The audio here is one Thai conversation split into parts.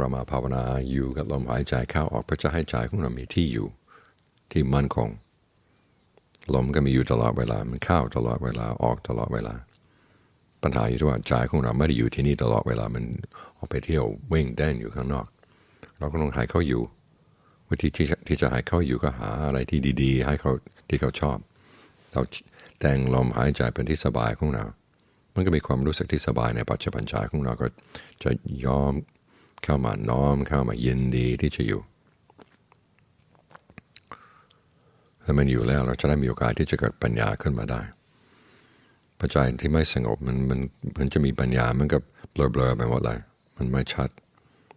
เรามาภาวนาอยู่กับลมหายใจเข้าออกเพื่อจะให้ใจของเรามีที่อยู่ที่มั่นคง ลมก็มีอยู่ตลอดเวลา มันเข้าตลอดเวลาออกตลอดเวลา ปัญหาอยู่ที่ว่าใจของเราไม่ได้อยู่ที่นี่ตลอดเวลา มันออกไปเที่ยวเว่งแดนอยู่ข้างนอก เราก็ต้องให้เข้าอยู่ วิธีที่ที่จะให้เข้าอยู่ก็หาอะไรที่ดี ๆ ให้เขาที่เขาชอบ เราแต่งลมหายใจเป็นที่สบายของเรา มันก็มีความรู้สึกที่สบายในปัจจุบันใจของเราก็จะยอม เข้ามาน้อมเข้ามายินดีที่จะอยู่ถ้ามันอยู่แล้วเราจะได้มีโอกาสที่จะเกิดปัญญาขึ้นมาได้ ปัจจัยที่ไม่สงบมันมันมันจะมีปัญญามันก็เบลอๆไปหมดเลยมันไม่ชัด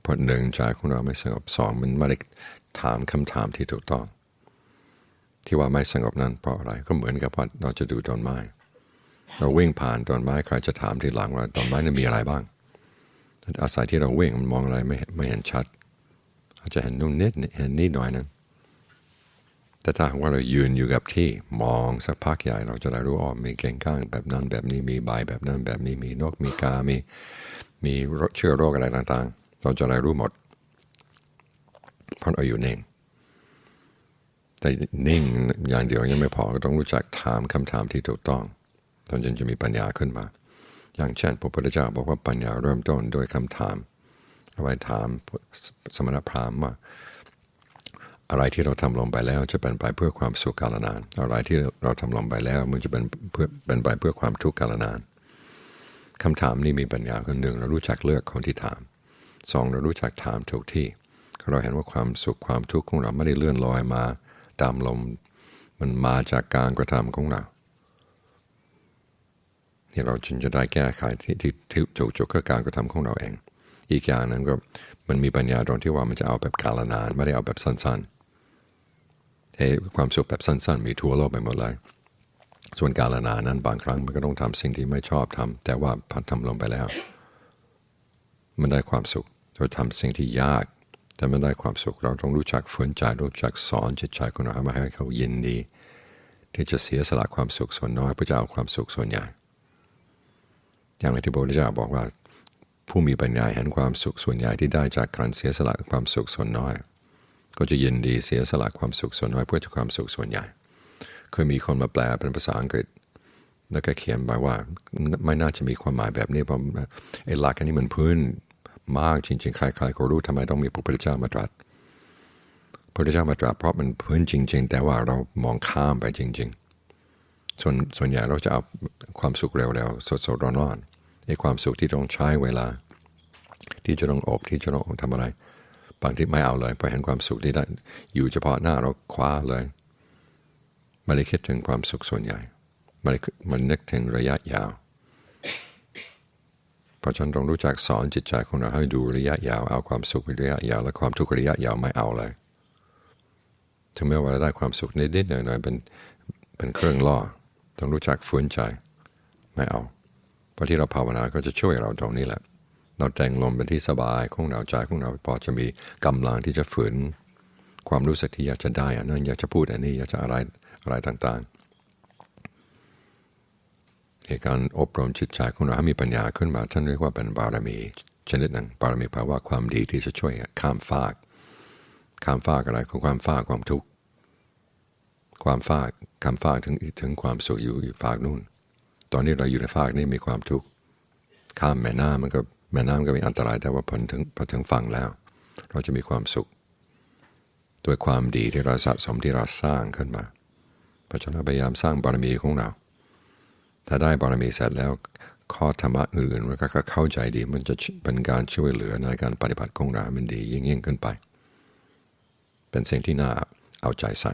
เพราะหนึ่งใจของเราไม่สงบสองมันไม่ได้ถามคำถามที่ถูกต้อง ที่ว่าไม่สงบนั้นเพราะอะไรก็เหมือนกับว่าเราจะดูต้นไม้ เราวิ่งผ่านต้นไม้ใครจะถามทีหลังว่าต้นไม้นั้นมีอะไรบ้าง อาศัยที่เราวิ่งมันมองอะไรไม่ไม่เห็นชัด อาจจะเห็นนู่นนิดเห็นนิดหน่อยนึงแต่ถ้าว่าเรายืนอยู่กับที่มองสักพักใหญ่เราจะได้รู้ว่ามีเก่งก้างแบบนั้นแบบนี้มีใบแบบนั้นแบบนี้มีนกมีกา มีมีเชื้อโรคอะไรต่างๆ เราจะได้รู้หมดเพราะเราอยู่นิ่ง แต่นิ่งอย่างเดียวยังไม่พอก็ต้องรู้จักถามคำถามที่ถูกต้องตอนจนจะมีปัญญาขึ้นมา อย่างเช่นพระพุทธเจ้าบอกว่าปัญญาเริ่มต้นโดยคำถามเอาไว้ถามสมณพราหมณ์ว่า อะไรที่เราทำลงไปแล้วจะเป็นไปเพื่อความสุขกาลนาน อะไรที่เราทำลงไปแล้วมันจะเป็นเพื่อเป็นไปเพื่อความทุกข์กาลนานคำถามนี้มีปัญญาคนหนึ่งเรารู้จักเลือกคนที่ถามสองเรารู้จักถามถูกที่ เราเห็นว่าความสุขความทุกข์ของเราไม่ได้เลื่อนลอยมาตามลมมันมาจากการกระทำของเรา ที่เราจึงจะได้แก้ไขที่ที่ถูกจุกก็การกระทำของเราเอง อีกอย่างนั้นก็มันมีปัญญาตรงที่ว่ามันจะเอาแบบกาลนานไม่ได้เอาแบบสั้นๆเอความสุขแบบสั้น ๆ มีทั่วโลกไปหมดเลยส่วนกาลนานนั้นบางครั้งมันก็ต้องทำสิ่งที่ไม่ชอบทำแต่ว่าพัดทำลงไปแล้ว มันได้ความสุขโดยทำสิ่งที่ยากแต่มันได้ความสุขเราต้องรู้จักฝืนใจรู้จักสอนจิตใจของเรามาให้เขายินดี ที่จะเสียสละความสุขส่วนน้อยเพื่อจะเอาความสุขส่วนใหญ่ อย่างที่พระพุทธเจ้าบอกว่าผู้มีปัญญาเห็นความสุขส่วนใหญ่ที่ได้จากการเสียสละความสุขส่วนน้อย ก็จะยินดีเสียสละความสุขส่วนน้อยเพื่อจะความสุขส่วนใหญ่ เคยมีคนมาแปลเป็นภาษาอังกฤษ แล้วก็เขียนไปว่าไม่น่าจะมีความหมายแบบนี้เพราะไอ้หลักอันนี้มันพื้นมากจริงๆ ใครๆก็รู้ทำไมต้องมีพระพุทธเจ้ามาตรัสพระพุทธเจ้ามาตรัสเพราะมันพื้นจริง ๆ แต่ว่าเรามองข้ามไปจริง ๆ ส่วนส่วนใหญ่เราจะเอาความสุขเร็วๆ สดๆร้อนๆไอ้ความสุขที่ต้องใช้เวลา ที่จะต้องอบที่จะต้องทำอะไร บางที่ไม่เอาเลยพอเห็นความสุขที่ได้อยู่เฉพาะหน้าเราคว้าเลยไม่ได้คิดถึงความสุขส่วนใหญ่ไม่ได้มันนึกถึงระยะยาว เพราะฉันต้องรู้จักสอนจิตใจของเราให้ดูระยะยาว เอาความสุขระยะยาว และความทุกข์ระยะยาวไม่เอาเลย ถึงแม้ว่าได้ความสุขนิดๆหน่อยๆเป็นเป็นเครื่องล่อ ต้องรู้จักฝืนใจไม่เอาเพราะที่เราภาวนาก็จะช่วยเราตรงนี้แหละ เราแต่งลมเป็นที่สบายของเราใจของเราพอจะมีกำลังที่จะฝืน ความรู้สึกที่อยากจะได้อันนั้นอยากจะพูดอันนี้อยากจะอะไรอะไรต่างๆในการอบรมจิตใจของเราให้มีปัญญาขึ้นมาท่านเรียกว่าเป็นบารมีชนิดหนึ่งบารมีแปลว่าความดีที่จะช่วยข้ามฟาก ข้ามฟากอะไรของความฟากความทุกข์ ความฟากข้ามฟากถึงถึงความสุขอยู่ฟากนู่น ตอนนี้เราอยู่ในฟากนี้มีความทุกข์ข้ามแม่น้ำมันก็แม่น้ำก็มีอันตรายแต่ว่าพอถึงพอถึงฝั่งแล้ว เราจะมีความสุขด้วยความดีที่เราสะสมที่เราสร้างขึ้นมาเพราะฉะนั้นพยายามสร้างบารมีของเรา ถ้าได้บารมีเสร็จแล้วข้อธรรมะอื่นมันก็เข้าใจดี มันจะเป็นการช่วยเหลือในการปฏิบัติของเรามันดียิ่งยิ่งขึ้นไป เป็นสิ่งที่น่าเอาใจใส่